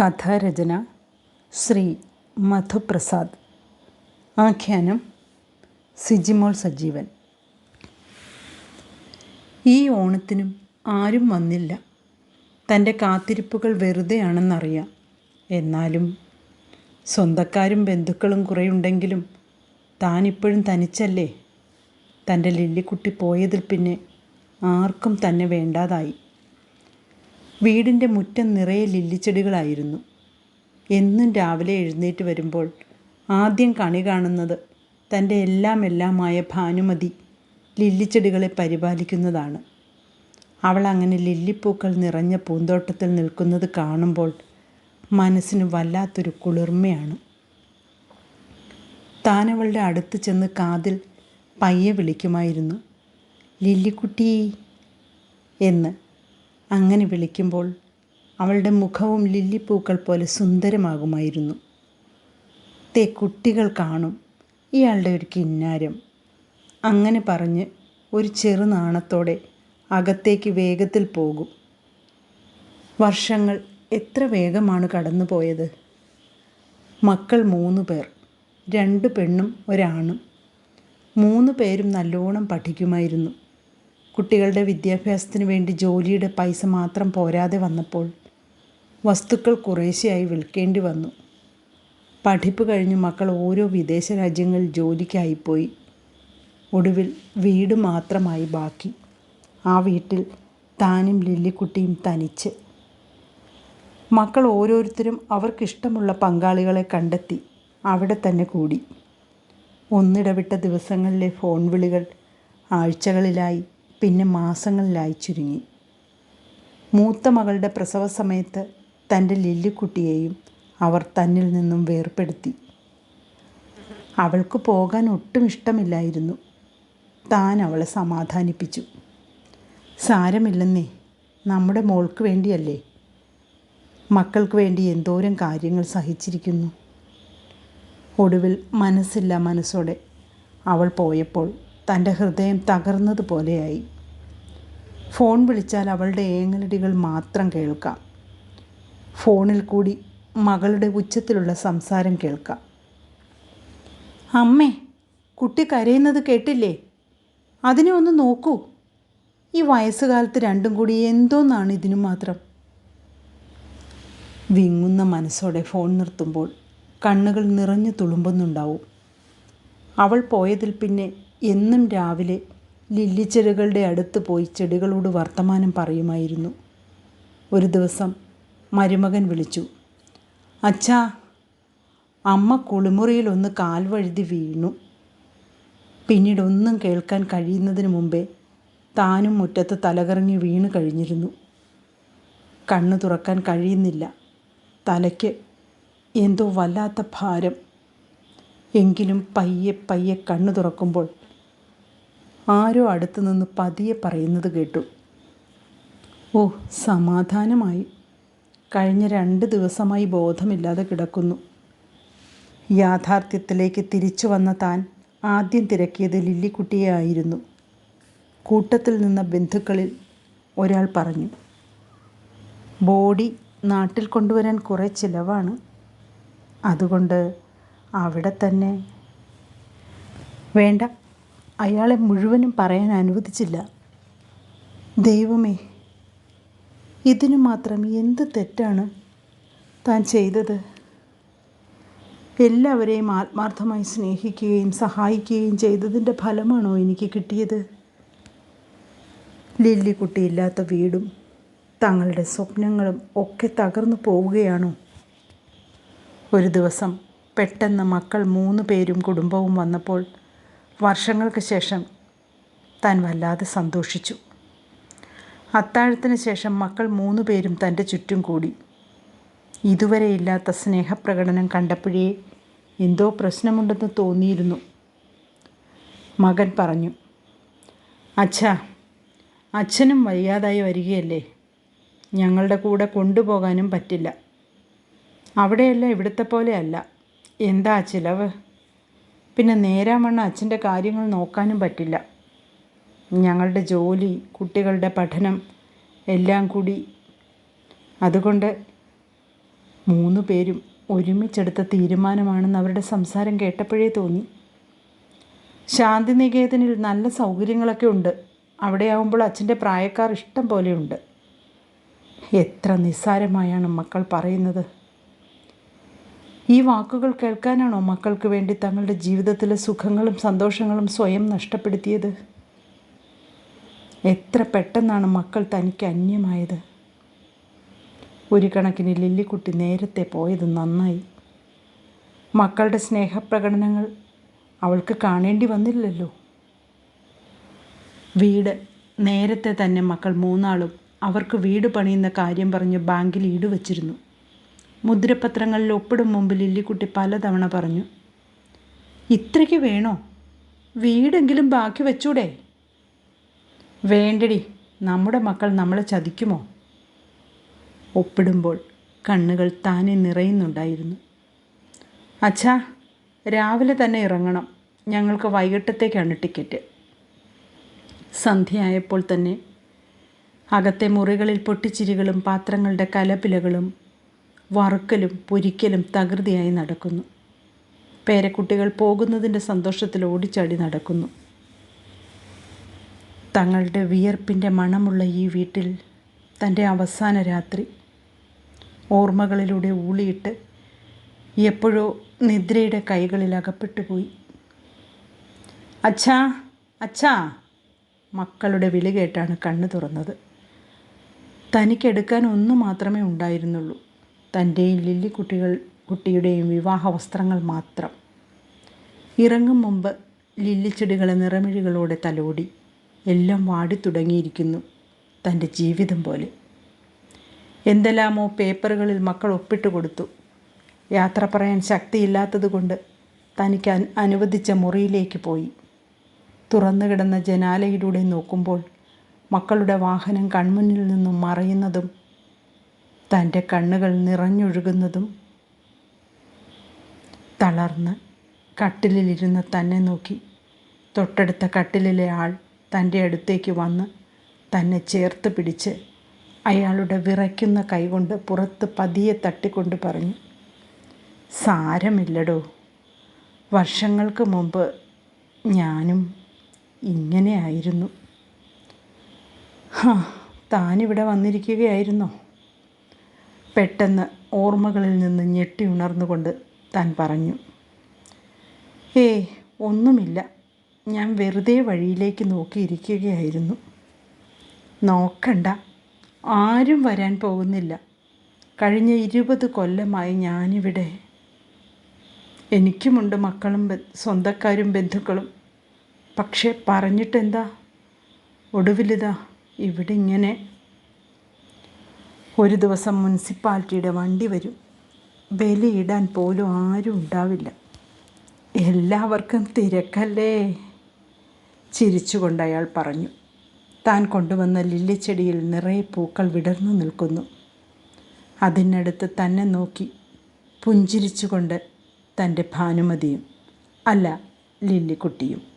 കഥാരചന ശ്രീ മധുപ്രസാദ്. ആഖ്യാനം സിജിമോൾ സജീവൻ. ഈ ഓണത്തിനും ആരും വന്നില്ല. തന്റെ കാത്തിരിപ്പുകൾ വെറുതെയാണെന്നറിയാം. എന്നാലും സ്വന്തക്കാരും ബന്ധുക്കളും കുറേയുണ്ടെങ്കിലും താനിപ്പോഴും തനിച്ചല്ലേ? തന്റെ ലില്ലിക്കുട്ടി പോയതിൽ പിന്നെ ആർക്കും തന്നെ വേണ്ടാതായി. വീടിന്റെ മുറ്റം നിറയെ ലില്ലിച്ചെടികളായിരുന്നു. എന്നും രാവിലെ എഴുന്നേറ്റ് വരുമ്പോൾ ആദ്യം കണി കാണുന്നത് തന്റെ എല്ലാം എല്ലാമായ ഭാനുമതി ലില്ലിച്ചെടികളെ പരിപാലിക്കുന്നതാണ്. അവൾ അങ്ങനെ ലില്ലിപ്പൂക്കൾ നിറഞ്ഞ പൂന്തോട്ടത്തിൽ നിൽക്കുന്നത് കാണുമ്പോൾ മനസ്സിന് വല്ലാത്തൊരു കുളിർമയാണ്. താനവളുടെ അടുത്ത് ചെന്ന് കാതിൽ പയ്യെ വിളിക്കുമായിരുന്നു. ലില്ലിക്കുട്ടി എന്ന് അങ്ങനെ വിളിക്കുമ്പോൾ അവളുടെ മുഖവും ലില്ലിപ്പൂക്കൾ പോലെ സുന്ദരമാകുമായിരുന്നു. തേ കുട്ടികൾ കാണും. ഇയാളുടെ ഒരു കിന്നാരം. അങ്ങനെ പറഞ്ഞ് ഒരു ചെറുനാണത്തോടെ അകത്തേക്ക് വേഗത്തിൽ പോകും. വർഷങ്ങൾ എത്ര വേഗമാണ് കടന്നു പോയത് മക്കൾ മൂന്ന് പേർ. രണ്ട് പെണ്ണും ഒരാണും. മൂന്ന് പേരും നല്ലോണം പഠിക്കുമായിരുന്നു. കുട്ടികളുടെ വിദ്യാഭ്യാസത്തിന് വേണ്ടി ജോലിയുടെ പൈസ മാത്രം പോരാതെ വന്നപ്പോൾ വസ്തുക്കൾ കുറേശ്ശെയായി വിൽക്കേണ്ടി വന്നു. പഠിപ്പ് കഴിഞ്ഞ് മക്കൾ ഓരോ വിദേശ രാജ്യങ്ങളിൽ ജോലിക്കായിപ്പോയി. ഒടുവിൽ വീട് മാത്രമായി ബാക്കി. ആ വീട്ടിൽ താനും ലില്ലിക്കുട്ടിയും തനിച്ച്. മക്കൾ ഓരോരുത്തരും അവർക്കിഷ്ടമുള്ള പങ്കാളികളെ കണ്ടെത്തി. അവിടെ തന്നെ കൂടി. ഒന്നിടവിട്ട ദിവസങ്ങളിലെ ഫോൺ വിളികൾ ആഴ്ചകളിലായി. പിന്നെ മാസങ്ങളിലായി ചുരുങ്ങി. മൂത്ത മകളുടെ പ്രസവ സമയത്ത് തന്റെ ലില്ലിക്കുട്ടിയെയും അവർ തന്നിൽ നിന്നും വേർപ്പെടുത്തി. അവൾക്ക് പോകാൻ ഒട്ടും ഇഷ്ടമില്ലായിരുന്നു. താൻ അവളെ സമാധാനിപ്പിച്ചു. സാരമില്ലെന്നേ നമ്മുടെ മോൾക്ക് വേണ്ടിയല്ലേ? മക്കൾക്ക് വേണ്ടി എന്തോരം കാര്യങ്ങൾ സഹിച്ചിരിക്കുന്നു? ഒടുവിൽ മനസ്സില്ല മനസ്സോടെ അവൾ പോയപ്പോൾ തന്റെ ഹൃദയം തകർന്നതുപോലെയായി ഫോൺ വിളിച്ചാൽ അവളുടെ ഏങ്ങലടികൾ മാത്രം കേൾക്കാം. ഫോണിൽ കൂടി മകളുടെ ഉച്ചത്തിലുള്ള സംസാരം കേൾക്കാം. അമ്മേ കുട്ടി കരയുന്നത് കേട്ടില്ലേ? അതിനെ ഒന്ന് നോക്കൂ. ഈ വയസ്സുകാലത്ത് രണ്ടും കൂടി എന്തോന്നാണ് ഇതിനു മാത്രം? വിങ്ങുന്ന മനസ്സോടെ ഫോൺ നിർത്തുമ്പോൾ കണ്ണുകൾ നിറഞ്ഞു തുളുമ്പുന്നുണ്ടാവും. അവൾ പോയതിൽ പിന്നെ എന്നും രാവിലെ ലില്ലിച്ചെടികളുടെ അടുത്ത് പോയി ചെടികളോട് വർത്തമാനം പറയുമായിരുന്നു. ഒരു ദിവസം മരുമകൻ വിളിച്ചു അച്ഛാ അമ്മ കുളിമുറിയിൽ ഒന്ന് കാൽ വഴുതി വീണു. പിന്നീട് ഒന്നും കേൾക്കാൻ കഴിയുന്നതിന് മുമ്പേ താനും മുറ്റത്ത് തലകറങ്ങി വീണു കഴിഞ്ഞിരുന്നു. കണ്ണു തുറക്കാൻ കഴിയുന്നില്ല. തലയ്ക്ക് എന്തോ വല്ലാത്ത ഭാരം. എങ്കിലും പയ്യെ പയ്യെ കണ്ണു തുറക്കുമ്പോൾ ആരോ അടുത്തു നിന്ന് പതിയെ പറയുന്നത് കേട്ടു. ഓ സമാധാനമായി. കഴിഞ്ഞ രണ്ട് ദിവസമായി ബോധമില്ലാതെ കിടക്കുന്നു. യാഥാർത്ഥ്യത്തിലേക്ക് തിരിച്ചു വന്ന താൻ ആദ്യം തിരക്കിയത് ലില്ലിക്കുട്ടിയെ ആയിരുന്നു കൂട്ടത്തിൽ നിന്ന ബന്ധുക്കളിൽ ഒരാൾ പറഞ്ഞു ബോഡി നാട്ടിൽ കൊണ്ടുവരാൻ കുറേ ചിലവാണ്. അതുകൊണ്ട് അവിടെ തന്നെ. വേണ്ട അയാളെ മുഴുവനും പറയാൻ അനുവദിച്ചില്ല. ദൈവമേ ഇതിനു മാത്രം എന്ത് തെറ്റാണ് താൻ ചെയ്തത്? എല്ലാവരെയും ആത്മാർത്ഥമായി സ്നേഹിക്കുകയും സഹായിക്കുകയും ചെയ്തതിന്റെ ഫലമാണോ എനിക്ക് കിട്ടിയത്? ലില്ലിക്കുട്ടിയില്ലാത്ത വീടും തങ്ങളുടെ സ്വപ്നങ്ങളും ഒക്കെ തകർന്നു പോവുകയാണോ? ഒരു ദിവസം പെട്ടെന്ന് മക്കൾ മൂന്ന് പേരും കുടുംബവും വന്നപ്പോൾ വർഷങ്ങൾക്ക് ശേഷം താൻ വല്ലാതെ സന്തോഷിച്ചു. അത്താഴത്തിന് ശേഷം മക്കൾ മൂന്ന് പേരും തന്റെ ചുറ്റും കൂടി. ഇതുവരെ ഇല്ലാത്ത സ്നേഹപ്രകടനം കണ്ടപ്പോഴേ എന്തോ പ്രശ്നമുണ്ടെന്ന് തോന്നിയിരുന്നു. മകൻ പറഞ്ഞു അച്ഛാ അച്ഛനും വയ്യാതായി വരികയല്ലേ? ഞങ്ങളുടെ കൂടെ കൊണ്ടുപോകാനും പറ്റില്ല. അവിടെയല്ല ഇവിടുത്തെ പോലെയല്ല എന്താ ചിലവ്? പിന്നെ നേരാമണ്ണം അച്ഛന്റെ കാര്യങ്ങൾ നോക്കാനും പറ്റില്ല. ഞങ്ങളുടെ ജോലി കുട്ടികളുടെ പഠനം എല്ലാം കൂടി. അതുകൊണ്ട് മൂന്ന് പേരും ഒരുമിച്ചെടുത്ത തീരുമാനമാണെന്ന് അവരുടെ സംസാരം കേട്ടപ്പോഴേ തോന്നി. ശാന്തിനികേതനിൽ നല്ല സൗകര്യങ്ങളൊക്കെ ഉണ്ട്. അവിടെയാവുമ്പോൾ അച്ഛന്റെ പ്രായക്കാർ ഇഷ്ടം പോലെയുണ്ട്. എത്ര നിസ്സാരമായാണ് മക്കൾ പറയുന്നത്. ഈ വാക്കുകൾ കേൾക്കാനാണോ മക്കൾക്ക് വേണ്ടി തങ്ങളുടെ ജീവിതത്തിലെ സുഖങ്ങളും സന്തോഷങ്ങളും സ്വയം നഷ്ടപ്പെടുത്തിയത്? എത്ര പെട്ടെന്നാണ് മക്കൾ തനിക്ക് അന്യമായത്? ഒരു കണക്കിന് ലില്ലിക്കുട്ടി നേരത്തെ പോയത് നന്നായി. മക്കളുടെ സ്നേഹപ്രകടനങ്ങൾ അവൾക്ക് കാണേണ്ടി വന്നില്ലല്ലോ. വീട് നേരത്തെ തന്നെ മക്കൾ മൂന്നാളും അവർക്ക് വീട് പണിയുന്ന കാര്യം പറഞ്ഞ് ബാങ്കിൽ ഈടുവച്ചിരുന്നു മുദ്രപത്രങ്ങളിൽ ഒപ്പിടും മുമ്പ് ലില്ലിക്കുട്ടി പലതവണ പറഞ്ഞു ഇത്രയ്ക്ക് വേണോ? വീടെങ്കിലും ബാക്കി വെച്ചൂടെ? വേണ്ടടി നമ്മുടെ മക്കൾ നമ്മളെ ചതിക്കുമോ? ഒപ്പിടുമ്പോൾ കണ്ണുകൾ താനെ നിറയുന്നുണ്ടായിരുന്നു. അച്ഛാ രാവിലെ തന്നെ ഇറങ്ങണം. ഞങ്ങൾക്ക് വൈകിട്ടത്തേക്കാണ് ടിക്കറ്റ്. സന്ധ്യയായപ്പോൾ തന്നെ അകത്തെ മുറികളിൽ പൊട്ടിച്ചിരികളും പാത്രങ്ങളുടെ കലപിലകളും വറുക്കലും പൊരിക്കലും തകൃതിയായി നടക്കുന്നു. പേരക്കുട്ടികൾ പോകുന്നതിന്റെ സന്തോഷത്തിൽ ഓടിച്ചാടി നടക്കുന്നു. തങ്ങളുടെ വിയർപ്പിന്റെ മണമുള്ള ഈ വീട്ടിൽ തന്റെ അവസാന രാത്രി. ഓർമ്മകളിലൂടെ ഊളിയിട്ട് എപ്പോഴോ നിദ്രയുടെ കൈകളിൽ അകപ്പെട്ടുപോയി അച്ഛാ അച്ഛാ മക്കളുടെ വിളി കേട്ടാണ് കണ്ണു തുറന്നത്. തനിക്കെടുക്കാൻ ഒന്നു മാത്രമേ ഉണ്ടായിരുന്നുള്ളൂ. തന്റെയും ലില്ലി കുട്ടികൾ കുട്ടിയുടെയും വിവാഹ വസ്ത്രങ്ങൾ മാത്രം. ഇറങ്ങും മുമ്പ് ലില്ലിച്ചെടികളെ നിറമിഴികളോടെ തലോടി. എല്ലാം വാടി തുടങ്ങിയിരിക്കുന്നു തന്റെ ജീവിതം പോലെ. എന്തെല്ലാമോ പേപ്പറുകളിൽ മക്കൾ ഒപ്പിട്ട് കൊടുത്തു. യാത്ര പറയാൻ ശക്തിയില്ലാത്തതുകൊണ്ട് തനിക്ക് അനുവദിച്ച മുറിയിലേക്ക് പോയി. തുറന്നു കിടന്ന ജനാലയിലൂടെ നോക്കുമ്പോൾ മക്കളുടെ വാഹനം കൺമുന്നിൽ നിന്നും മറയുന്നതും തന്റെ കണ്ണുകൾ നിറഞ്ഞൊഴുകുന്നതും തളർന്ന് കട്ടിലിരുന്ന് തന്നെ നോക്കി. തൊട്ടടുത്ത കട്ടിലിലെ ആൾ തന്റെ അടുത്തേക്ക് വന്ന് തന്നെ ചേർത്ത് പിടിച്ച് അയാളുടെ വിറയ്ക്കുന്ന കൈകൊണ്ട് പുറത്ത് പതിയെ തട്ടിക്കൊണ്ട് പറഞ്ഞു സാരമില്ലടോ. വർഷങ്ങൾക്ക് മുമ്പ് ഞാനും ഇങ്ങനെയായിരുന്നു താനിവിടെ വന്നിരിക്കുകയായിരുന്നോ? പെട്ടെന്ന് ഓർമ്മകളിൽ നിന്ന് ഞെട്ടി ഉണർന്നുകൊണ്ട് താൻ പറഞ്ഞു ഏ ഒന്നുമില്ല. ഞാൻ വെറുതെ വഴിയിലേക്ക് നോക്കിയിരിക്കുകയായിരുന്നു. നോക്കണ്ട. ആരും വരാൻ പോകുന്നില്ല. കഴിഞ്ഞ ഇരുപത് കൊല്ലമായി ഞാനിവിടെ. എനിക്കുമുണ്ട് മക്കളും സ്വന്തക്കാരും ബന്ധുക്കളും. പക്ഷേ പറഞ്ഞിട്ടെന്താ? ഒടുവിലിതാ ഇവിടെ ഇങ്ങനെ ഒരു ദിവസം മുനിസിപ്പാലിറ്റിയുടെ വണ്ടി വരും. ബലിയിടാൻ പോലും ആരും ഉണ്ടാവില്ല. എല്ലാവർക്കും തിരക്കല്ലേ? ചിരിച്ചുകൊണ്ട് അയാൾ പറഞ്ഞു. താൻ കൊണ്ടുവന്ന ലില്ലിച്ചെടിയിൽ നിറയെ പൂക്കൾ വിടർന്നു നിൽക്കുന്നു. അതിനടുത്ത് തന്നെ നോക്കി പുഞ്ചിരിച്ചുകൊണ്ട് തന്റെ ഭാനുമതിയും അല്ല ലില്ലിക്കുട്ടിയും.